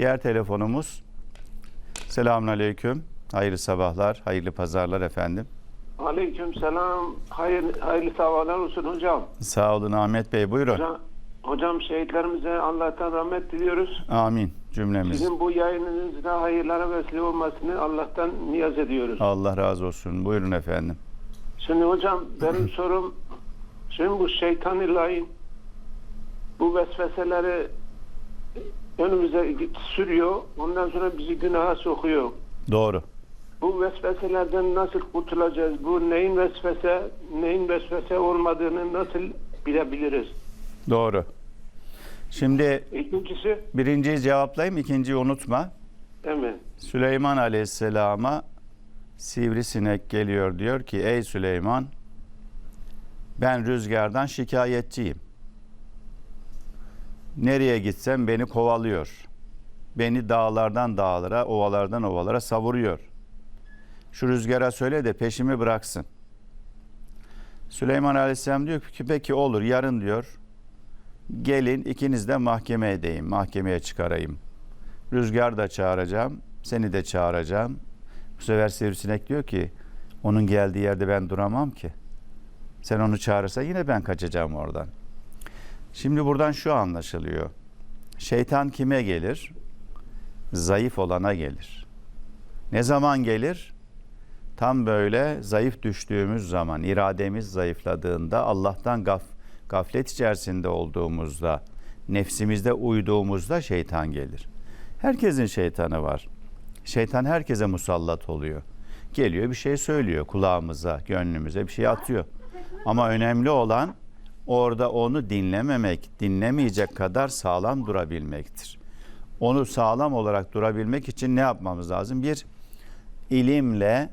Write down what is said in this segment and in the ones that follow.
Diğer telefonumuz. Selamünaleyküm. Hayırlı sabahlar, hayırlı pazarlar efendim. Aleyküm selam. Hayır, hayırlı sabahlar olsun hocam. Sağ olun Ahmet Bey. Buyurun. Hocam, hocam şehitlerimize Allah'tan rahmet diliyoruz. Amin cümlemiz. Sizin bu yayınınızda hayırlara vesile olmasını Allah'tan niyaz ediyoruz. Allah razı olsun. Buyurun efendim. Şimdi hocam benim sorum şimdi bu şeytan lain bu vesveseleri önümüze sürüyor. Ondan sonra bizi günaha sokuyor. Doğru. Bu vesveselerden nasıl kurtulacağız? Bu neyin vesvese, neyin vesvese olmadığını nasıl bilebiliriz? Doğru. Şimdi İkincisi, birinciyi cevaplayayım, ikinciyi unutma. evet. Süleyman Aleyhisselam'a sivrisinek geliyor diyor ki ey Süleyman ben rüzgardan şikayetçiyim. Nereye gitsem beni kovalıyor. Beni dağlardan dağlara, ovalardan ovalara savuruyor. Şu rüzgara söyle de peşimi bıraksın. Süleyman Aleyhisselam diyor ki peki olur yarın diyor. Gelin ikiniz de mahkeme edeyim, mahkemeye çıkarayım. Rüzgar da çağıracağım, seni de çağıracağım. Bu sefer sivrisinek diyor ki onun geldiği yerde ben duramam ki. Sen onu çağırırsan yine ben kaçacağım oradan. Şimdi buradan şu anlaşılıyor. Şeytan kime gelir? Zayıf olana gelir. Ne zaman gelir? Tam böyle zayıf düştüğümüz zaman, irademiz zayıfladığında, Allah'tan gaf, gaflet içerisinde olduğumuzda, nefsimizde uyduğumuzda şeytan gelir. Herkesin şeytanı var. Şeytan herkese musallat oluyor. Geliyor bir şey söylüyor kulağımıza, gönlümüze bir şey atıyor. Ama önemli olan orada onu dinlememek, dinlemeyecek kadar sağlam durabilmektir. Onu sağlam olarak durabilmek için ne yapmamız lazım? Bir, ilimle,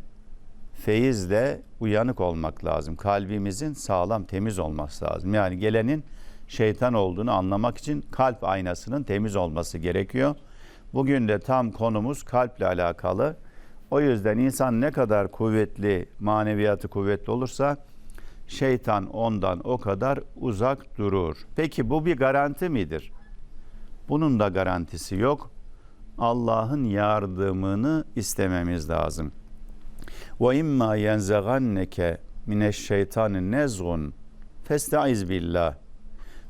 feyizle uyanık olmak lazım. Kalbimizin sağlam, temiz olması lazım. Yani gelenin şeytan olduğunu anlamak için kalp aynasının temiz olması gerekiyor. Bugün de tam konumuz kalple alakalı. O yüzden insan ne kadar kuvvetli, maneviyatı kuvvetli olursa şeytan ondan o kadar uzak durur. Peki bu bir garanti midir? Bunun da garantisi yok. Allah'ın yardımını istememiz lazım. Ve imma yenzaganneke mineşşeytani nezgun festaiz billah.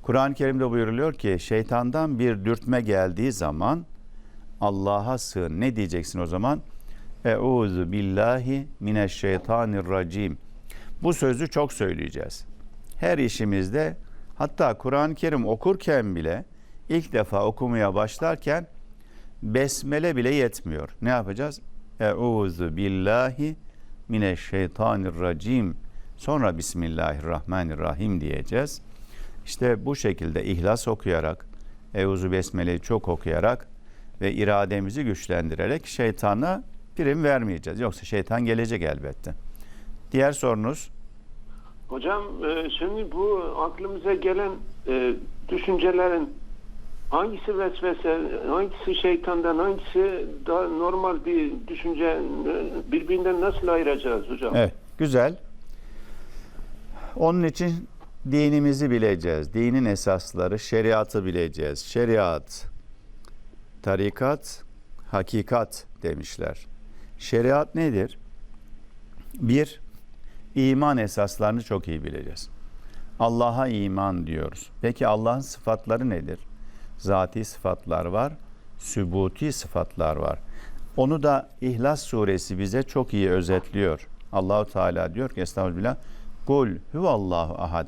Kur'an-ı Kerim'de buyuruluyor ki şeytandan bir dürtme geldiği zaman Allah'a sığın. Ne diyeceksin o zaman? Euzu billahi mineşşeytanirracim. Bu sözü çok söyleyeceğiz. Her işimizde hatta Kur'an-ı Kerim okurken bile ilk defa okumaya başlarken besmele bile yetmiyor. Ne yapacağız? Euzu billahi mineşşeytanirracim. Sonra Bismillahirrahmanirrahim diyeceğiz. İşte bu şekilde ihlas okuyarak, Euzu Besmele'yi çok okuyarak ve irademizi güçlendirerek şeytana prim vermeyeceğiz. Yoksa şeytan gelecek elbette. Diğer sorunuz? Hocam e, şimdi bu aklımıza gelen e, düşüncelerin hangisi vesvese, hangisi şeytandan, hangisi daha normal bir düşünce e, birbirinden nasıl ayıracağız hocam? Evet, güzel. Onun için dinimizi bileceğiz. Dinin esasları, şeriatı bileceğiz. Şeriat, tarikat, hakikat demişler. Şeriat nedir? Bir, iman esaslarını çok iyi bileceğiz. Allah'a iman diyoruz. Peki Allah'ın sıfatları nedir? Zati sıfatlar var, sübuti sıfatlar var. Onu da İhlas suresi bize çok iyi özetliyor. Allahu Teala diyor ki Estağfirullah. Kul huvallahu ahad.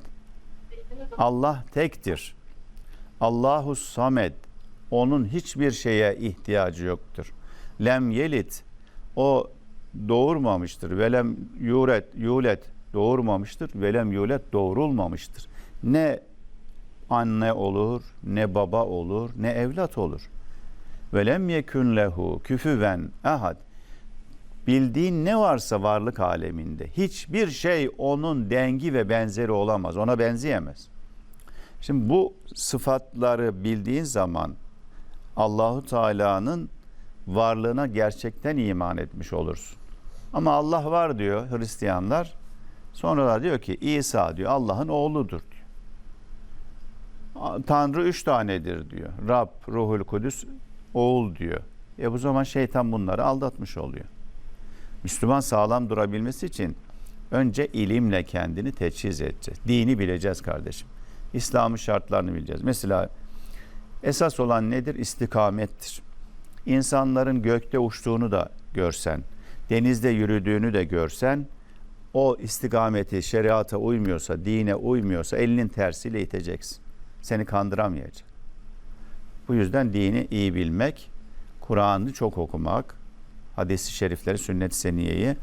Allah tektir. Allahu samed. Onun hiçbir şeye ihtiyacı yoktur. Lem yelit. O doğurmamıştır. Velem yuret, yulet doğurmamıştır. Velem yulet doğurulmamıştır. Ne anne olur, ne baba olur, ne evlat olur. Velem yekün lehu küfüven ahad. Bildiğin ne varsa varlık aleminde hiçbir şey onun dengi ve benzeri olamaz. Ona benzeyemez. Şimdi bu sıfatları bildiğin zaman Allahu Teala'nın varlığına gerçekten iman etmiş olursun. Ama Allah var diyor Hristiyanlar. Sonra da diyor ki İsa diyor Allah'ın oğludur diyor. Tanrı üç tanedir diyor. Rab, Ruhul Kudüs oğul diyor. E bu zaman şeytan bunları aldatmış oluyor. Müslüman sağlam durabilmesi için önce ilimle kendini teçhiz edeceğiz. Dini bileceğiz kardeşim. İslam'ın şartlarını bileceğiz. Mesela esas olan nedir? İstikamettir. İnsanların gökte uçtuğunu da görsen, denizde yürüdüğünü de görsen, o istikameti şeriata uymuyorsa, dine uymuyorsa elinin tersiyle iteceksin. Seni kandıramayacak. Bu yüzden dini iyi bilmek, Kur'an'ı çok okumak, hadisi şerifleri, sünnet-i seniyeyi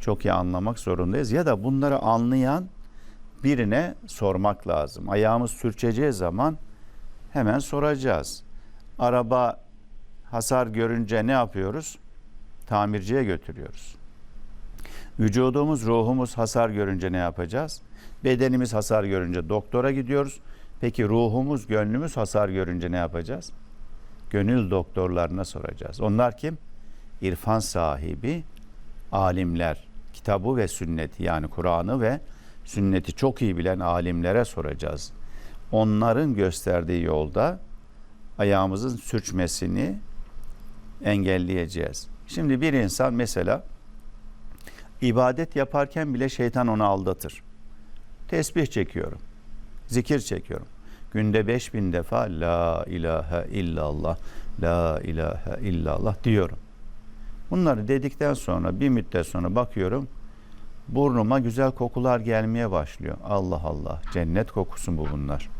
çok iyi anlamak zorundayız. Ya da bunları anlayan birine sormak lazım. Ayağımız sürçeceği zaman hemen soracağız. Araba hasar görünce ne yapıyoruz? Tamirciye götürüyoruz. Vücudumuz, ruhumuz hasar görünce ne yapacağız? Bedenimiz hasar görünce doktora gidiyoruz. Peki ruhumuz, gönlümüz hasar görünce ne yapacağız? Gönül doktorlarına soracağız. Onlar kim? İrfan sahibi alimler. Kitabı ve sünneti yani Kur'an'ı ve sünneti çok iyi bilen alimlere soracağız. Onların gösterdiği yolda ayağımızın sürçmesini engelleyeceğiz. Şimdi bir insan mesela ibadet yaparken bile şeytan onu aldatır. Tesbih çekiyorum. Zikir çekiyorum. Günde 5000 defa la ilahe illallah, la ilahe illallah diyorum. Bunları dedikten sonra bir müddet sonra bakıyorum burnuma güzel kokular gelmeye başlıyor. Allah Allah cennet kokusu mu bunlar?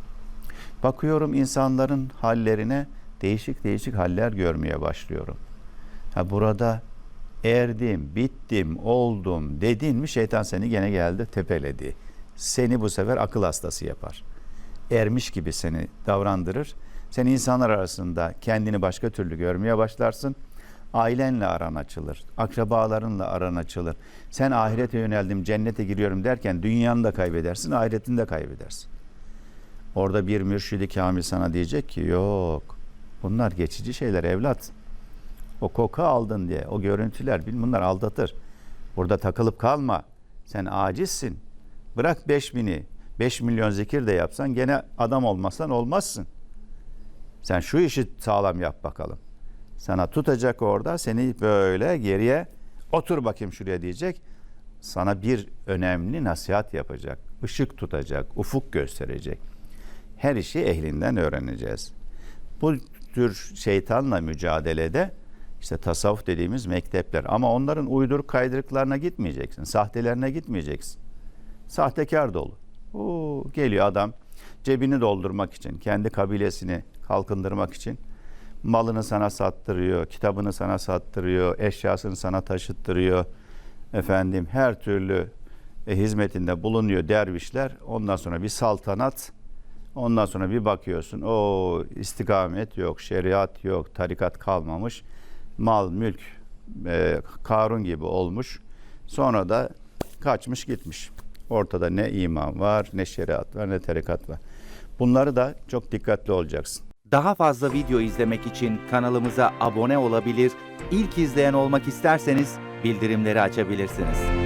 Bakıyorum insanların hallerine değişik değişik haller görmeye başlıyorum. Ha burada erdim, bittim, oldum dedin mi şeytan seni gene geldi tepeledi. Seni bu sefer akıl hastası yapar. Ermiş gibi seni davrandırır. Sen insanlar arasında kendini başka türlü görmeye başlarsın. Ailenle aran açılır. Akrabalarınla aran açılır. Sen ahirete yöneldim, cennete giriyorum derken dünyanı da kaybedersin, ahiretini de kaybedersin. Orada bir mürşidi kamil sana diyecek ki yok. Bunlar geçici şeyler evlat. O koku aldın diye, o görüntüler bunlar aldatır. Burada takılıp kalma. Sen acizsin. Bırak 5 bini, 5 milyon zikir de yapsan gene adam olmasan olmazsın. Sen şu işi sağlam yap bakalım. Sana tutacak orada seni böyle geriye otur bakayım şuraya diyecek. Sana bir önemli nasihat yapacak. Işık tutacak, ufuk gösterecek. Her işi ehlinden öğreneceğiz. Bu tür şeytanla mücadelede işte tasavvuf dediğimiz mektepler ama onların uyduruk kaydırıklarına gitmeyeceksin. Sahtelerine gitmeyeceksin. Sahtekar dolu. Oo, geliyor adam cebini doldurmak için, kendi kabilesini kalkındırmak için malını sana sattırıyor, kitabını sana sattırıyor, eşyasını sana taşıttırıyor. Efendim her türlü e, hizmetinde bulunuyor dervişler. Ondan sonra bir saltanat, ondan sonra bir bakıyorsun o istikamet yok, şeriat yok, tarikat kalmamış. Mal, mülk e, Karun gibi olmuş. Sonra da kaçmış gitmiş. Ortada ne iman var, ne şeriat var, ne tarikat var. Bunları da çok dikkatli olacaksın. Daha fazla video izlemek için kanalımıza abone olabilir, ilk izleyen olmak isterseniz bildirimleri açabilirsiniz.